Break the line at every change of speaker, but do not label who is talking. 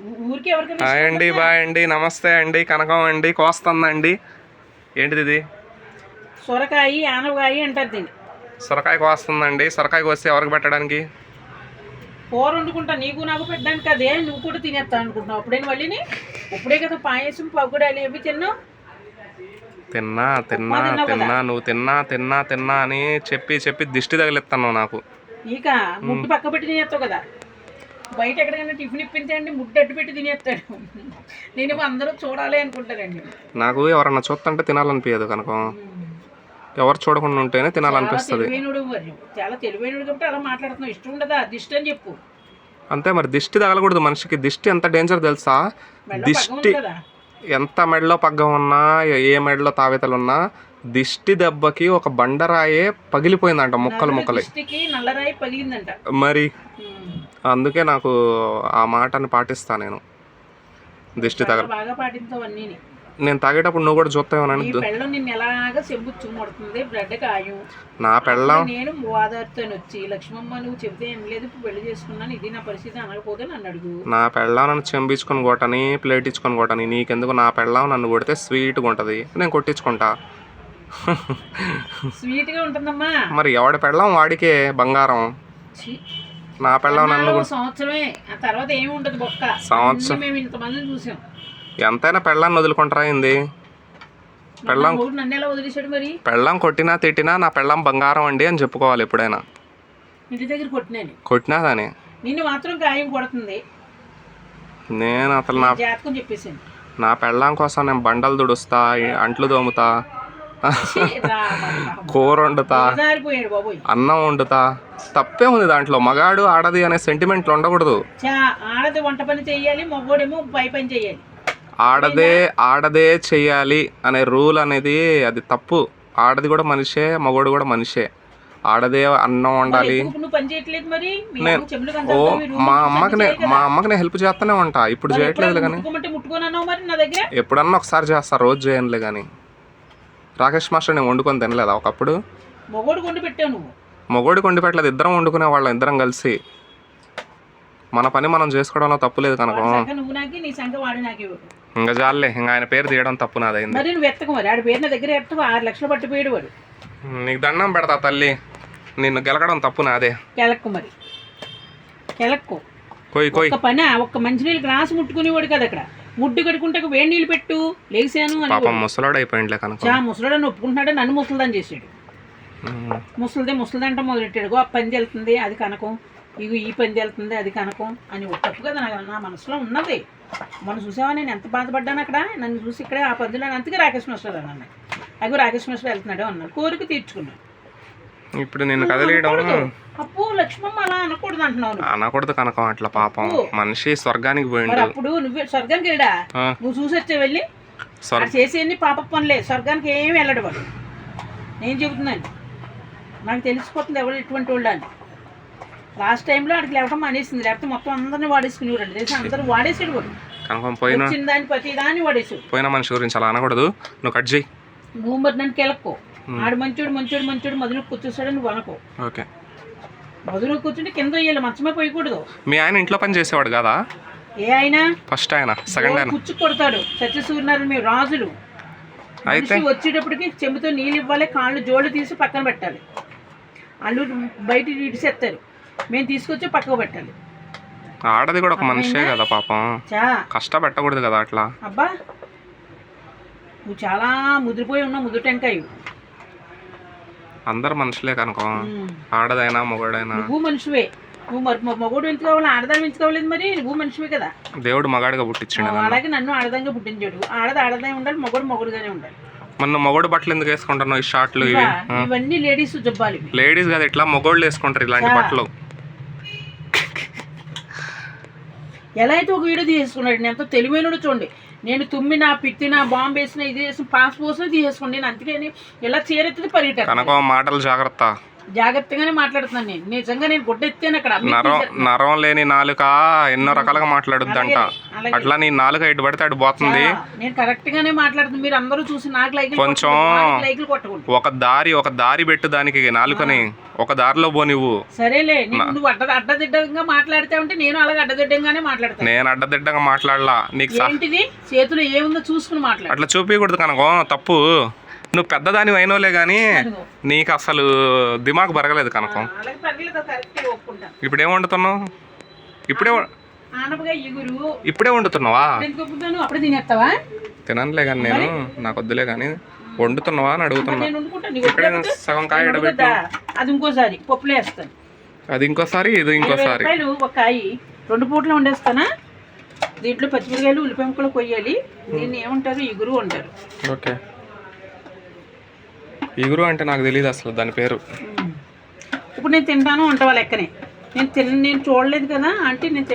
ఊ- ఊరికే ఎవరికైనా
హాయ్ అండి బాయ్ అండి నమస్తే అండి కనకం అండి కోస్తుందండి ఏంటిది ఇది?
సొరకాయ ఆనవకాయ అంటారు దీన్ని.
సొరకాయ కోస్తుందండి సొరకాయ కోస్తే ఎవరికి పెట్టడానికి?
కూర వండుకుంటా నీకు నాకు పెట్టడానికి అదే నువ్వు కూడా తినేస్తా అనుకుంటున్నావు. అప్పుడే మళ్ళీని? ఇప్పుడే కదా పాయసం పగుడాలు ఏవి తిన్నావు?
తిన్నా తిన్నా తిన్నా నువ్వు తిన్నా తిన్నా తిన్నా అని చెప్పి చెప్పి దిష్టి తగిలిస్తాను నాకు.
ఇక ముడ్డు పక్క పెట్టి తినేస్తావు కదా? బయట ఎక్కడికైనా టిఫిన్ ఇప్పించండి ముడ్డు అడ్డు పెట్టి తినేస్తాడు. నేనేమో అందరూ చూడాలి అనుకుంటారండి.
నాకు ఎవరన్నా చూస్తుంటే తినాలనిపించదు కనకం. ఎవరు చూడకుండా ఉంటేనే తినాలనిపిస్తుంది.
చాలా తెలివైనడు కాబట్టి అలా మాట్లాడుతున్నావు. ఇష్టం ఉండదా? దిష్టి అని చెప్పు.
అంతే మరి దిష్టి తగలకూడదు మనిషికి. దిష్టి ఎంత డేంజర్ తెలుసా? దిష్టి ఎంత మెడలో పగ్గం ఉన్నా ఏ మెడలో తావేతలు ఉన్నా దిష్టి దెబ్బకి ఒక బండరాయే పగిలిపోయిందంట ముక్కలు ముక్కలే.
దిష్టికి నల్లరాయి పగిలిందంట.
మరి. అందుకే నాకు ఆ మాటని పాటిస్తా నేను. దిష్టి తగల
చాలా బాగా పాటించావు అన్నీ
నేను తాగేటప్పుడు నువ్వు కూడా చూస్తావేమోనని
ఈ పెళ్ళం నిన్ను ఎలాగా చెంబు చుమ్మడుతుంది బ్లడ్ కాయం.
నా పెళ్ళం?
నేను ఓదార్తాను వచ్చి లక్ష్మమ్మ నువ్వు చెబితే ఏం లేదు ఇప్పుడు పెళ్ళి చేసుకున్నాను ఇది నా పరిస్థితి అనకపోతే నన్ను అడుగు.
నా పెళ్ళం నన్ను చెంపించుకొని కొట్టని ప్లేట్ ఇచ్చుకొని కొట్టని నీకెందుకు నా పెళ్ళం నన్ను కొడితే స్వీట్గా ఉంటుంది నేను కొట్టించుకుంటా.
స్వీట్గా ఉంటుందమ్మా.
మరి ఎవడి పెళ్ళం వాడికే బంగారం. నా పెళ్ళం నన్ను
సంవత్సరమే. ఆ తర్వాత ఏమి ఉండదు బొక్క.
సంవత్సరం.
మేము ఇంతమందిని చూసాం.
ఎంతైనా పెళ్ళాన్ని వదులుకుంటారా ఏంది? పెళ్ళాం
నన్ను ఎలా వదిలేశాడు మరి?
పెళ్ళం కొట్టినా తిట్టినా నా పెళ్ళం బంగారం అండి అని చెప్పుకోవాలి ఎప్పుడైనా.
ఇంటి దగ్గర కొట్టినాను.
కొట్టినా కానీ
నిన్ను మాత్రం గాయం కొడుతుంది.
నేను అసలు నా
జాతకం చెప్పేసాను
నా పెళ్ళాం కోసం నేను బండలు దుడుస్తా అంట్లు
బాబా.
కూర వండుతా అన్నం వండుతా. తప్పే ఉంది దాంట్లో. మగాడు ఆడది అనే సెంటిమెంట్లు ఉండకూడదు.
ఆడది వంట పని చెయ్యాలి మగోడేమో పై పని చెయ్యాలి.
ఆడదే ఆడదే చెయ్యాలి అనే రూల్ అనేది అది తప్పు. ఆడది కూడా మనిషే మగోడు కూడా మనిషే. ఆడదే అన్నం వండాలి. ఓ మా అమ్మకి మా అమ్మకి నేను హెల్ప్ చేస్తూనే ఉంటా. ఇప్పుడు చేయట్లేదు కానీ. ఎప్పుడన్నా ఒకసారి చేస్తా రోజు చేయనులే కానీ. రాకేష్ మాస్టర్ నేను వండుకొని తినలేదా ఒకప్పుడు?
మగోడు కొండి పెట్టావు నువ్వు.
మగోడికి వండి పెట్టలేదు. ఇద్దరం వండుకునే వాళ్ళం ఇద్దరం కలిసి. మన పని మనం చేసుకోవడంలో తప్పు లేదు కనుక. ఇంకా జాలే ఇంకా ఆయన పేరు తీయడం తప్పు నాదైంది
మరి నువ్వు ఎత్తకు మరి. ఆడి పేరు నా దగ్గర ఎత్తకు ఆరు లక్షలు పట్టిపోయాడు వాడు.
నీకు దండం పెడతా తల్లి. నిన్ను గెలకడం తప్పు నాదే.
కెలక్కు మరి. కెలక్కు
కొయ్ కొయ్.
ఒక్క పని ఒక్క మంచినీళ్ళు గ్లాసు ముట్టుకునేవాడు కదా అక్కడ. ముడ్డు కడుకుంటే వేడి నీళ్ళు పెట్టు లేచాను
పాపం ముసలాడు కనుక.
చా ముసలాడని ఒప్పుకుంటున్నాడు నన్ను ముసలిదని చేసాడు. ముసలిదే ముసలిదంట మొదలెట్టాడు. "గో, ఆ పని వెళ్తుంది అది కనకం. ఇగో ఈ పని వెళ్తుంది అది కనకం. అని తప్పు కదా నా నా మనసులో ఉన్నది. మొన్న చూసావా నేను ఎంత బాధపడ్డాను అక్కడ? నన్ను చూసి ఇక్కడే ఆ పద్దులో అందుకే రాకేష్ మాస్టర్ అని అన్నాడు. అగో రాకేష్ మాస్టర్ వెళ్తున్నాడు అన్నాడు. కోరిక తీర్చుకున్నాడు.
ఇప్పుడు నిన్ను కదిలేయడం
అప్పు లక్ష్మమ్మ అలా అనకూడదు అంటున్నావు.
అనకూడదు కనకం అట్లా పాపం. మనిషి స్వర్గానికి పోయిండు
అప్పుడు నువ్వు స్వర్గానికి వెళ్ళా నువ్వు చూసి వచ్చే వెళ్ళి? చేసేయండి పాప పనులే. స్వర్గానికి ఏమి వెళ్ళడు వాడు. నేను చెబుతున్నాను. నాకు తెలిసిపోతుంది ఎవరు ఎటువంటి వాళ్ళు అని. లాస్ట్ టైంలో అక్కడికి లేవటం మానేసింది. లేకపోతే మొత్తం అందరిని వాడేసుకునేవాడు తెలిసి? అందరూ వాడేసాడు వాడు.
కనకం పోయిన
వచ్చిన దాన్ని ప్రతి దాన్ని వాడేసాడు
పోయిన మనిషి గురించి అలా అనకూడదు. నువ్వు కట్ చేయి.
నువ్వు మరి నన్ను కెలక్కో. ఆడు మంచోడు మంచోడు మంచోడు మధులో కూర్చోస్తాడు నువ్వు అనుకో.
ఓకే.
మధులో కూర్చుంటే కింద వేయాలి మంచమే పోయకూడదు.
మీ ఆయన ఇంట్లో పని చేసేవాడు కదా?
ఏ అయినా
ఫస్ట్ ఆయన సెకండ్ ఆయన.
కుచ్చు కొడతాడు. సత్యసూర్యనారాయణ మేము రాజులు.
అయితే?
వచ్చేటప్పటికి చెంబుతో నీళ్ళు ఇవ్వాలి కాళ్ళు జోళ్ళు తీసి పక్కన పెట్టాలి. వాళ్ళు బయట ఇడిసేస్తారు మేము తీసుకొచ్చి పక్కకు పెట్టాలి.
ఆడది కూడా ఒక మనిషే కదా పాపం.
చా.
కష్టపెట్టకూడదు కదా అట్లా.
అబ్బా నువ్వు చాలా ముదిరిపోయి ఉన్నావు ముదురు టెంకాయ.
అందరు మనుషులే కనుక. ఆడదైనా మొగడైనా.
నువ్వు మనిషివే. నువ్వు మరి మగోడు కావాలి ఆడదాన్ని ఎంత కావలేదు మరి నువ్వు మనిషివే కదా.
దేవుడు మగాడిగా పుట్టించిండు
అలాగే నన్ను ఆడదంగా పుట్టించాడు. ఆడది ఆడదే ఉండాలి మగోడు మగోడుగానే ఉండాలి.
మొన్న మొగోడు బట్టలు ఎందుకు వేసుకుంటున్నావు ఈ షార్ట్లు ఇవి?
ఇవా, ఇవన్నీ లేడీస్ జబ్బాలు
లేడీస్ కదా ఇట్లా మొగోళ్ళు వేసుకుంటారు ఇలాంటి బట్టలు.
ఎలా అయితే ఒక వీడియో తీసేసుకున్నాడు నేను తెలివైనడు చూడండి. నేను తుమ్మిన పిత్తిన బాంబు వేసిన ఇది వేసిన పాస్ పోసిన తీసేసుకోండి. నేను అందుకని ఇలా చీరెత్తిది పరిగెట్టాను
మాటలు జాగ్రత్త.
జాగ్రత్తగానే మాట్లాడుతున్నాను నేను. నిజంగా నేను గుడ్డ ఎత్తాను అక్కడ
నరం నరం లేని నాలుక ఎన్నో రకాలుగా మాట్లాడుద్దంట. అట్లా నీ నాలుక ఎటు పడితే అటు పోతుంది.
నేను కరెక్ట్ గానే మాట్లాడుతున్నాను మీరు అందరూ చూసి నాకు లైకులు
కొంచెం- ఒక దారి ఒక దారి పెట్టు దానికి నాలుకని. ఒక దారిలో పో నువ్వు.
సరేలే నువ్వు అడ్డ అడ్డదిడ్డంగా మాట్లాడితే ఉంటే నేను అలాగే అడ్డదిడ్డంగానే మాట్లాడతాను.
నేను అడ్డదిడ్డంగా మాట్లాడలా. నీకు
ఏంటిది? చేతిలో ఏముందో చూసుకుని మాట్లాడు.
అట్లా చూపించకూడదు కనుక తప్పు. నువ్వు పెద్దదాని అయినోలే కానీ. నీకు అసలు దిమాగ్ బరగలేదు కనకం. ఇప్పుడేం వండుతున్నావు? ఇప్పుడే ఇప్పుడే వండుతున్నావా? తిననులే కానీ నేను నాకు వద్దులే కానీ వండుతున్నావా అని అడుగుతున్నా. ఇక్కడే? సగం కాయ ఎడబెట్టు.
అది ఇంకోసారి. పప్పులో వేస్తాను.
అది ఇంకోసారి ఇది ఇంకోసారి.
ఒక కాయి. రెండు పూటలు వండేస్తానా? దీంట్లో పచ్చిమిరకాయలు ఉల్లిపాయ ముక్కలు కొయ్యాలి. దీన్ని ఏమంటారు? ఇగురు అంటారు.
ఓకే. ఇగురు అంటే నాకు తెలియదు అసలు దాని పేరు.
ఇప్పుడు నేను తింటాను వంట వాళ్ళ ఎక్కనే నేను తిన నేను చూడలేదు కదా అంటే నేను